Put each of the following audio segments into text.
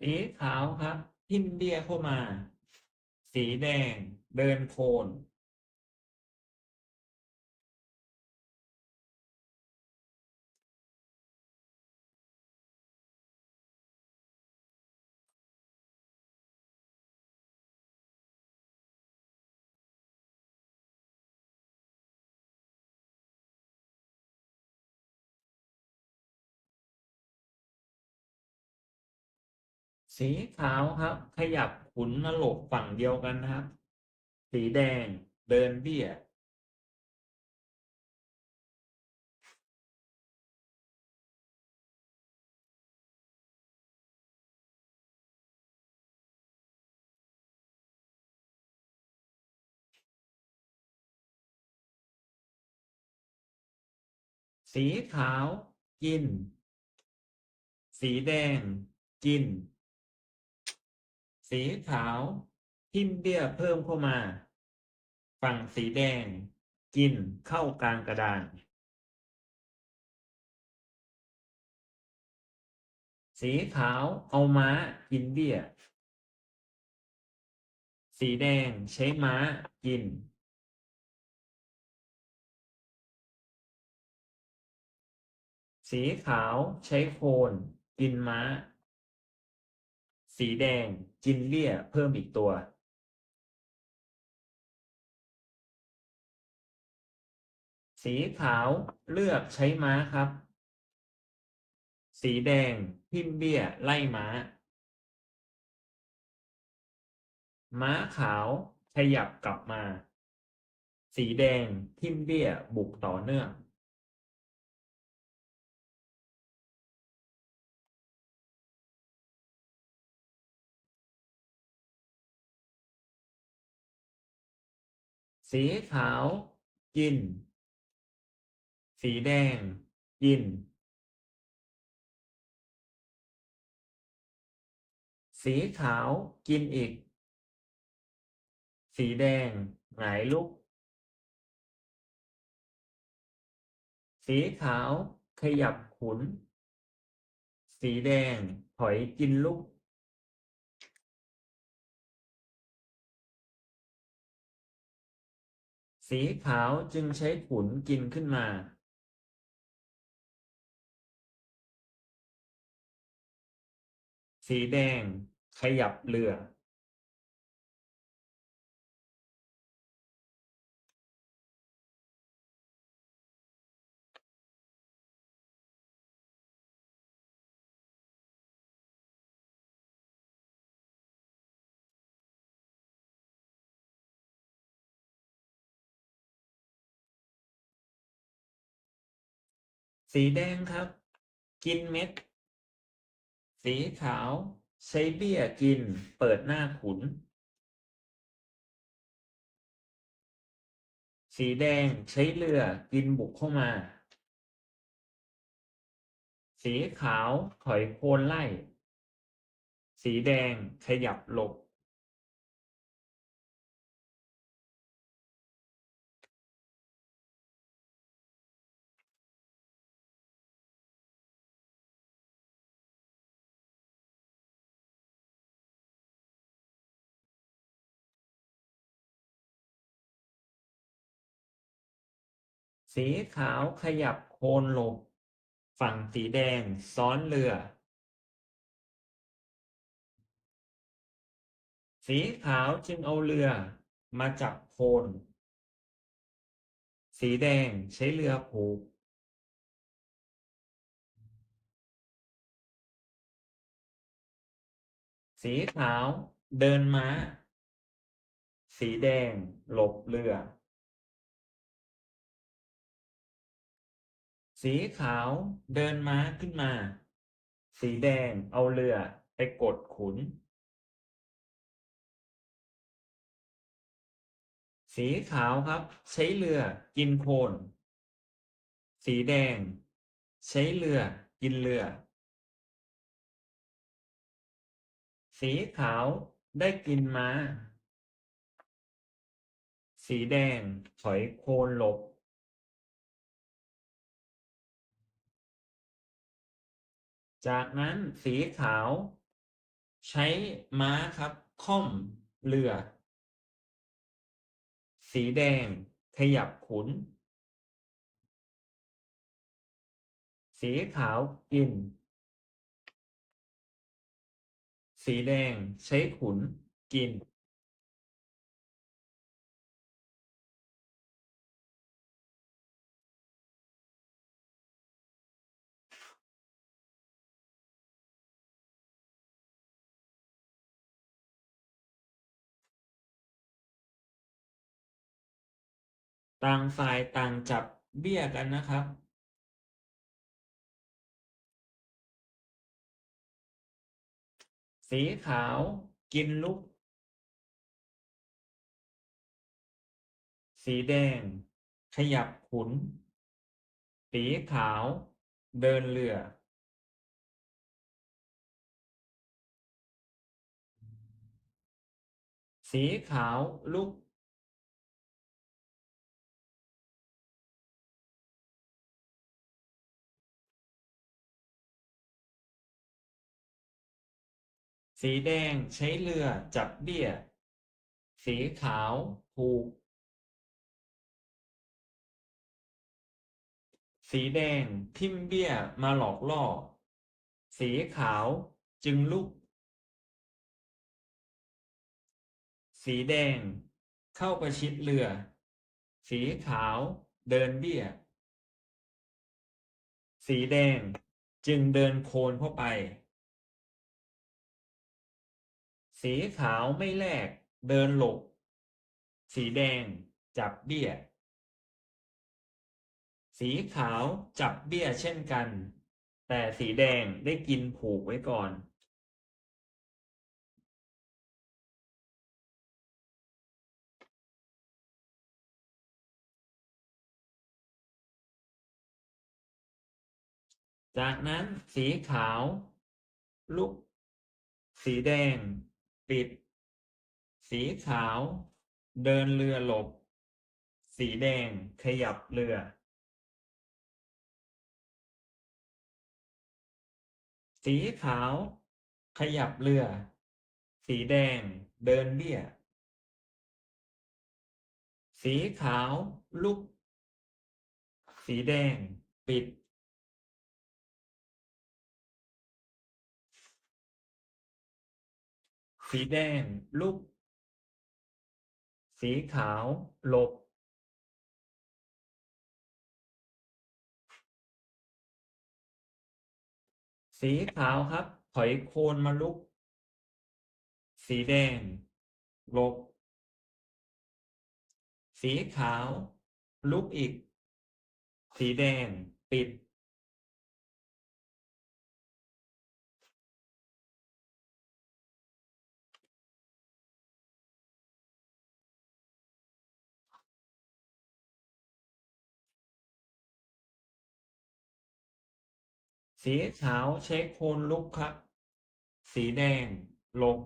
สีขาวครับ ทิ่มเบี้ยเข้ามา สีแดง เดินโคน สีขาวครับ ขยับขุนมาหลบฝั่งเดียวกันนะครับ สีแดงเดินเบี้ย สีขาว กิน สีแดง กิน สีขาวทิ่มเบี้ยเพิ่มเข้ามา ฝั่งสีแดง กินเข้ากลางกระดาน สีขาวเอาม้ากินเบี้ย สีแดงใช้ม้ากิน สีขาวใช้โคนกินม้า สีแดงกินเบี้ยเพิ่มอีกตัวสีขาวเลือกใช้ม้าครับ สีแดงทิ่มเบี้ยไล่ม้า ม้าขาวขยับกลับมา สีแดงทิมเบี้ยบุกต่อเนื่อง สีขาว กิน สีแดง กิน สีขาวกินอีก สีแดงหงายลุก สีขาวขยับขุน สีแดงถอยกินลุก สีขาวจึงใช้ขุนกินขึ้นมาสีแดงขยับเรือ สีแดงครับ กินเม็ด สีขาว ใช้เบี้ยกิน เปิดหน้าขุน สีแดงใช้เรือกินบุกเข้ามา สีขาวถอยโคนไล่ สีแดงขยับหลบ สีขาวขยับโคนหลบฝั่งสีแดงซ้อนเรือ สีขาวจึงเอาเรือมาจับโคน สีแดงใช้เรือผูก สีขาวเดินม้า สีแดงหลบเรือ สีขาวเดินม้าขึ้นมา สีแดงเอาเรือไปกดขุน สีขาวครับ ใช้เรือกินโคน สีแดง ใช้เรือกินเรือ สีขาวได้กินม้า สีแดงถอยโคนหลบ จากนั้นสีขาว ใช้ม้าครับ ค่อมเรือ สีแดง ขยับขุน สีขาวกิน สีแดงใช้ขุนกิน ต่างฝ่ายต่างจับเบี้ยกันนะครับสีขาวกินลุก สีแดง ขยับขุน สีขาว เดินเรือ สีขาวลุก สีแดงใช้เรือจับเบี้ย สีขาวผูก สีแดงทิ่มเบี้ยมาหลอกล่อ สีขาวจึงลุก สีแดงเข้าประชิดเรือ สีขาวเดินเบี้ย สีแดงจึงเดินโคนเข้าไป สีขาวไม่แลกเดินหลบ สีแดงจับเบี้ย สีขาวจับเบี้ยเช่นกัน แต่สีแดงได้กินผูกไว้ก่อน จากนั้นสีขาวลุกสีแดง ปิด สีขาว เดินเรือหลบ สีแดงขยับเรือ สีขาว ขยับเรือ สีแดงเดินเบี้ย สีขาวลุก สีแดงปิด สีแดง ลุก สีขาว หลบ สีขาวครับ ถอยโคนมาลุก สีแดง หลบ สีขาว ลุกอีก สีแดง ปิด สีขาวใช้โคนลุกครับ สีแดงหลบ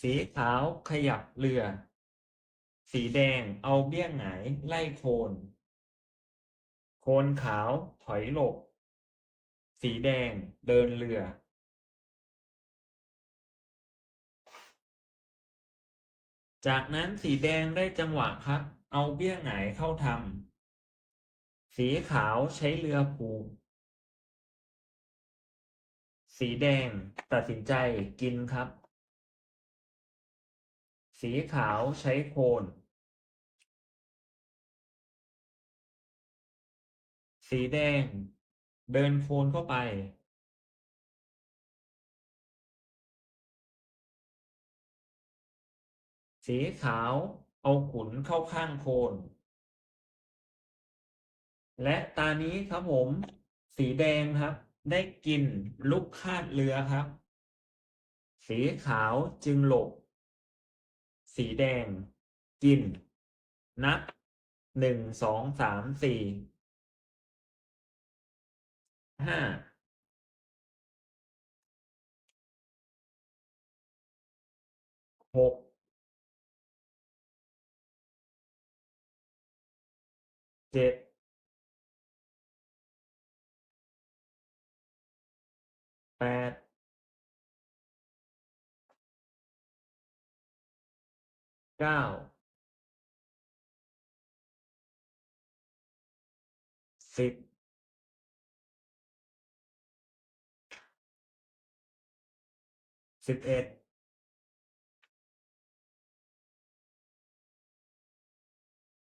สีขาวขยับเรือ สีแดงเอาเบี้ยหงายไล่โคน โคนขาวถอยหลบ สีแดงเดินเรือ จากนั้นสีแดงได้จังหวะครับ เอาเบี้ยหงายเข้าทำ สีขาวใช้เรือผูก สีแดงตัดสินใจกินครับ สีขาวใช้โคน สีแดง เดินโคนเข้าไป สีขาวเอาขุนเข้าข้างโคน และตานี้ครับผม สีแดงครับ ได้กินลูกคาดเรือครับ สีขาวจึงหลบ สีแดง กิน นับหนึ่งสองสามสี่ห้าหกเจ็ด แปดเก้าสิบสิบเอ็ด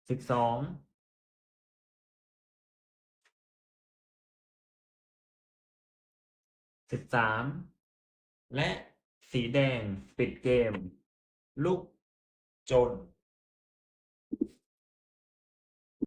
สิบสอง สิบสามและสีแดงปิดเกม ลูกจน